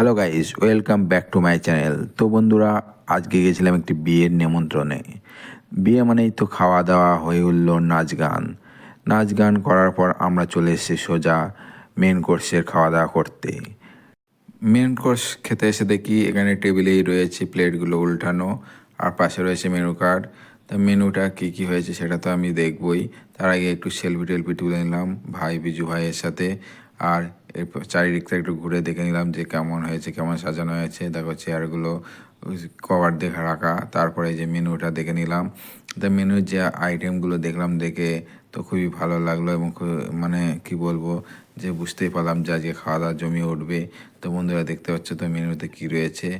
Hello guys welcome back to my channel তো বন্ধুরা, আজকে গেছিলাম একটি বিয়ের নিমন্ত্রণে। বিয়ে মানেই তো খাওয়া দাওয়া হয়ে উঠল নাচ গান। নাচ গান করার পর আমরা চলে এসেছি সোজা মেন কোর্সের খাওয়া দাওয়া করতে। মেন কোর্স খেতে এসে দেখি এখানে টেবিলেই রয়েছে প্লেটগুলো উল্টানো, আর পাশে রয়েছে মেনু কার্ড তা মেনুটা কী কী হয়েছে সেটা তো আমি দেখবই। তার আগে একটু সেলফি টেলফি তুলে নিলাম ভাই, বিজু ভাইয়ের সাথে। আর চারিদিকটা একটু ঘুরে দেখে নিলাম যে কেমন হয়েছে, কেমন সাজানো হয়েছে। দেখো চেয়ারগুলো কভার দেখে রাখা। তারপরে যে মেনুটা দেখে নিলাম। তা মেনুর যে আইটেমগুলো দেখলাম দেখে তো খুবই ভালো লাগল এবং মানে কি বলব, যে বুঝতেই পারলাম যে আজকে খাওয়া দাওয়া জমিয়ে উঠবে। তো বন্ধুরা দেখতে পাচ্ছ তো মেনুতে কি রয়েছে?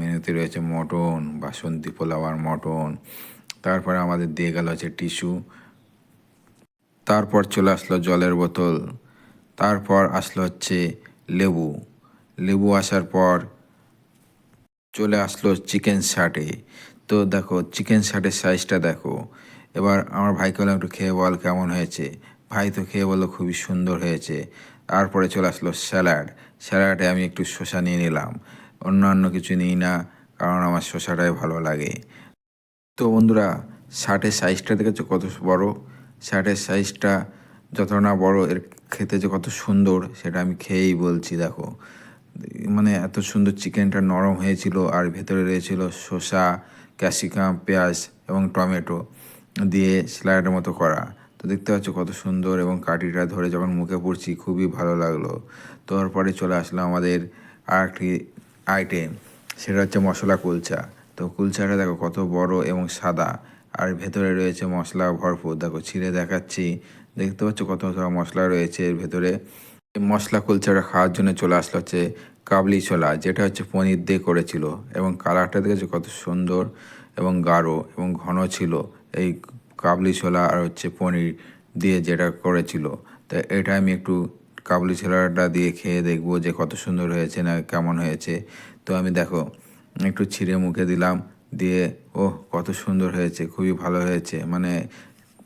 মেনুতে রয়েছে মটন, বাসন্তী পোলাও আর মটন। তারপরে আমাদের দিয়ে গেল হচ্ছে টিস্যু। তারপর চলে আসলো জলের বোতল। তারপর আসলো হচ্ছে লেবু। লেবু আসার পর চলে আসলো চিকেন শার্টে তো দেখো, চিকেন শার্টের সাইজটা দেখো। এবার আমার ভাইকে বললাম, একটু খেয়ে বল কেমন হয়েছে? ভাই তো খেয়ে বলল, খুবই সুন্দর হয়েছে। তারপরে চলে আসলো স্যালাড। স্যালাডে আমি একটু শসা নিয়ে নিলাম। অন্যান্য কিছু নিই না, কারণ আমার শসাটাই ভালো লাগে। তো বন্ধুরা শার্টের সাইজটা দেখেছ কত বড়? শার্টের সাইজটা যত না বড়, এর খেতে যে কত সুন্দর, সেটা আমি খেয়েই বলছি, দেখো। মানে এত সুন্দর চিকেনটা নরম হয়েছিল, আর ভেতরে রয়েছিল শসা, ক্যাপসিকাম, পেঁয়াজ এবং টমেটো দিয়ে স্লাইডের মতো করা। তো দেখতে পাচ্ছ কত সুন্দর, এবং কাঠিটা ধরে যখন মুখে পড়ছি, খুবই ভালো লাগল। তারপরে চলে আসলো আমাদের আর একটি আইটেম সেটা হচ্ছে মশলা কুলচা। তো কুলচাটা দেখো কত বড় এবং সাদা, আর ভেতরে রয়েছে মশলা ভরপুর। দেখো, ছিঁড়ে দেখাচ্ছি। দেখতে পাচ্ছ কত মশলা রয়েছে এর ভেতরে। মশলা কুলচাটা খাওয়ার জন্য চলে আসলো হচ্ছে কাবলি ছোলা, যেটা হচ্ছে পনির দিয়ে করেছিল এবং কালারটা দেখেছ কত সুন্দর এবং গাঢ় এবং ঘন ছিল। এই কাবলি ছোলা আর হচ্ছে পনির দিয়ে যেটা করেছিল। তো এটা আমি একটু কাবলি ছোলাটা দিয়ে খেয়ে দেখব যে কত সুন্দর হয়েছে না কেমন হয়েছে। তো আমি দেখো, একটু ছিঁড়ে মুখে দিলাম, দিয়ে ও কত সুন্দর হয়েছে, খুবই ভালো হয়েছে। মানে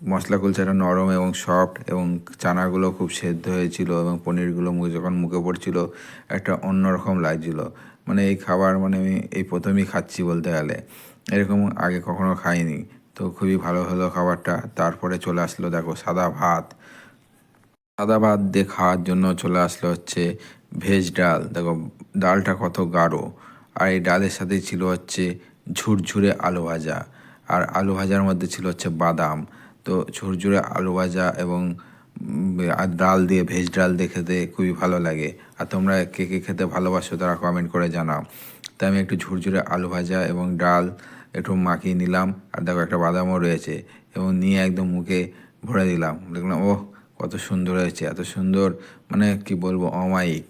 মশলা কুলচাটা নরম এবং সফট এবং চানাগুলো খুব সেদ্ধ হয়েছিল এবং পনিরগুলো মুখে যখন মুখে পড়ছিল, একটা অন্যরকম লাগছিল। মানে এই খাবার মানে আমি এই প্রথমেই খাচ্ছি বলতে গেলে। এরকম আগে কখনো খাইনি। তো খুবই ভালো হলো খাবারটা। তারপরে চলে আসলো দেখো সাদা ভাত। সাদা ভাত দিয়ে খাওয়ার জন্য চলে আসলো হচ্ছে ভেজ ডাল। দেখো ডালটা কত গাঢ়। আর এই ডালের সাথে ছিল হচ্ছে ঝুরঝুরে আলু ভাজা। আর আলু ভাজার মধ্যে ছিল হচ্ছে বাদাম। তো ঝুরঝুরে আলু ভাজা এবং আর ডাল দিয়ে, ভেজ ডাল দিয়ে খেতে খুবই ভালো লাগে। আর তোমরা কে কে খেতে ভালোবাসো তারা কমেন্ট করে জানাও। তাই আমি একটু ঝুরঝুরে আলু ভাজা এবং ডাল একটু মাখিয়ে নিলাম। আর দেখো একটা বাদামও রয়েছে এবং নিয়ে একদম মুখে ভরে দিলাম। দেখলাম, ওহ, কত সুন্দর হয়েছে, এত সুন্দর। মানে কি বলব, অমায়িক।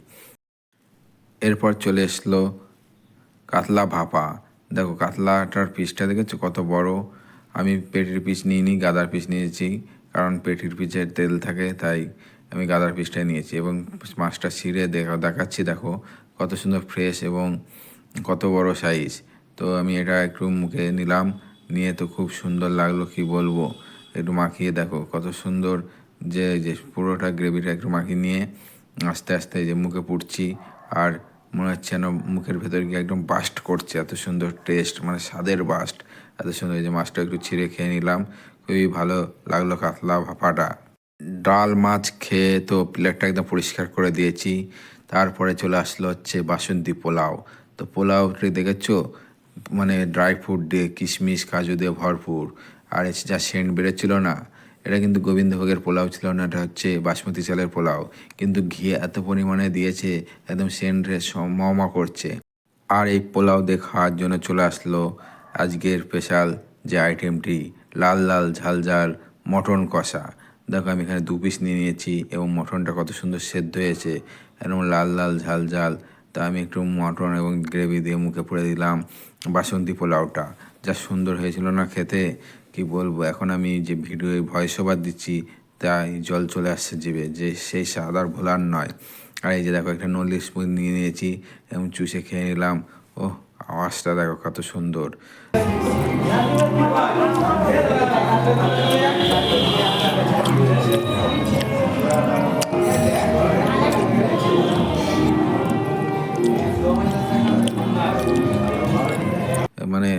এরপর চলে এসলো কাতলা ভাপা। দেখো কাতলাটার পিসটা দেখেছ? কত বড়। আমি পেটির পিস নিইনি, গাদার পিস নিয়েছি, কারণ পেটির পিসের তেল থাকে, তাই আমি গাদার পিসটাই নিয়েছি এবং মাছটা ছিঁড়ে দেখা, দেখাচ্ছি, দেখো, কত সুন্দর ফ্রেশ এবং কত বড় সাইজ তো আমি এটা একটু মুখে নিলাম, নিয়ে তো খুব সুন্দর লাগল, কি বলব? একটু মাখিয়ে দেখো, কত সুন্দর যে যে পুরোটা গ্রেভিটা একটু মাখিয়ে নিয়ে আস্তে আস্তে যে মুখে পুড়ছি, আর মনে হচ্ছে যেন মুখের ভেতর গিয়ে একদম বাস্ট করছে, এত সুন্দর টেস্ট মানে স্বাদের বাস্ট এত সুন্দর যে মাছটা একটু ছিঁড়ে খেয়ে নিলাম। খুবই ভালো লাগল কাতলা ভাপাটা। ডাল মাছ খেয়ে তো প্লেটটা একদম পরিষ্কার করে দিয়েছি। তারপরে চলে আসলো হচ্ছে বাসন্তী পোলাও। তো পোলাওটি দেখেছ? মানে ড্রাই ফ্রুট দিয়ে কিশমিশ, কাজু দিয়ে ভরপুর। আর যা সেন্ট বেরোচ্ছিল না, এটা কিন্তু গোবিন্দভোগের পোলাও ছিল না, এটা হচ্ছে বাসমতি চালের পোলাও। কিন্তু ঘি এত পরিমাণে দিয়েছে, একদম সেন্টে মমা করছে। আর এই পোলাও দিয়ে খাওয়ার জন্য চলে আসলো আজকের স্পেশাল যে আইটেমটি লাল লাল ঝাল মটন কষা। দেখো আমি এখানে দু পিস নিয়ে নিয়েছি এবং মটনটা কত সুন্দর সেদ্ধ হয়েছে এবং লাল লাল ঝাল ঝাল। তা আমি একটু মটন এবং গ্রেভি দিয়ে মুখে পুড়ে দিলাম বাসন্তী পোলাওটা। যা সুন্দর হয়েছিল না খেতে, কি বলব? এখন আমি যে ভিডিওয়ে ভয়েস ওভার দিচ্ছি, তাই জল চলে আসছে জিভে, যে সেই স্বাদ আর ভোলার নয়। আর এই যে দেখো, একটা নলি স্পুন নিয়ে নিয়েছি এবং চুষে খেয়ে নিলাম। ও আওয়াজটা দেখো কত সুন্দর। মানে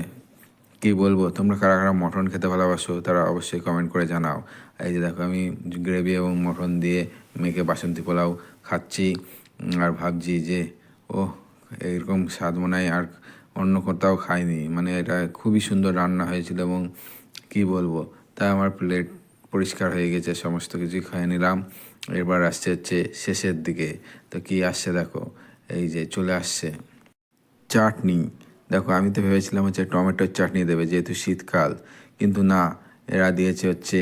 কি বলব, তোমরা কারা কারা মটন খেতে ভালোবাসো, তারা অবশ্যই কমেন্ট করে জানাও। এই যে দেখো আমি গ্রেভি এবং মটন দিয়ে মেখে বাসন্তী পোলাও খাচ্ছি আর ভাবছি যে ও এরকম স্বাদ মনে হয়, আর অন্য কোথাও খাইনি। মানে এটা খুবই সুন্দর রান্না হয়েছিল এবং কি বলব তাই আমার প্লেট পরিষ্কার হয়ে গেছে, সমস্ত কিছুই খেয়ে নিলাম। এবার আসছে হচ্ছে শেষের দিকে। তো কি আসছে দেখো, এই যে চলে আসছে চাটনি। দেখো, আমি তো ভেবেছিলাম হচ্ছে টমেটোর চাটনি দেবে, যেহেতু শীতকাল। কিন্তু না, এরা দিয়েছে হচ্ছে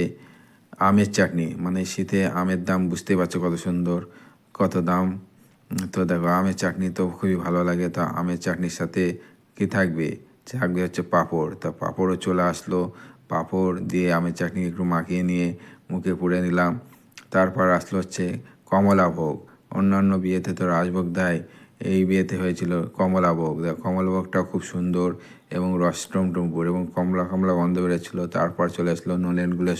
আমের চাটনি। মানে শীতে আমের দাম বুঝতে পারছ কত সুন্দর, কত দাম। তো দেখো, আমের চাটনি তো খুবই ভালো লাগে, তো আমের চাটনির সাথে কি থাকবে? থাকবে হচ্ছে পাঁপড়। তা পাঁপড়ও চলে আসলো। পাঁপড় দিয়ে আমের চাটনি একটু মাখিয়ে নিয়ে মুখে পুড়ে নিলাম। তারপর আসলো হচ্ছে কমলা ভোগ অন্যান্য বিয়েতে তো রাজভোগ দেয়। এই বিয়েতে হয়েছিল কমলা ভোগ দেখো কমলা ভোগটাও খুব সুন্দর এবং রস টমটমপুর এবং কমলা কমলা গন্ধ বেরোচ্ছিলো। তারপর চলে আসলো নলেন গুলের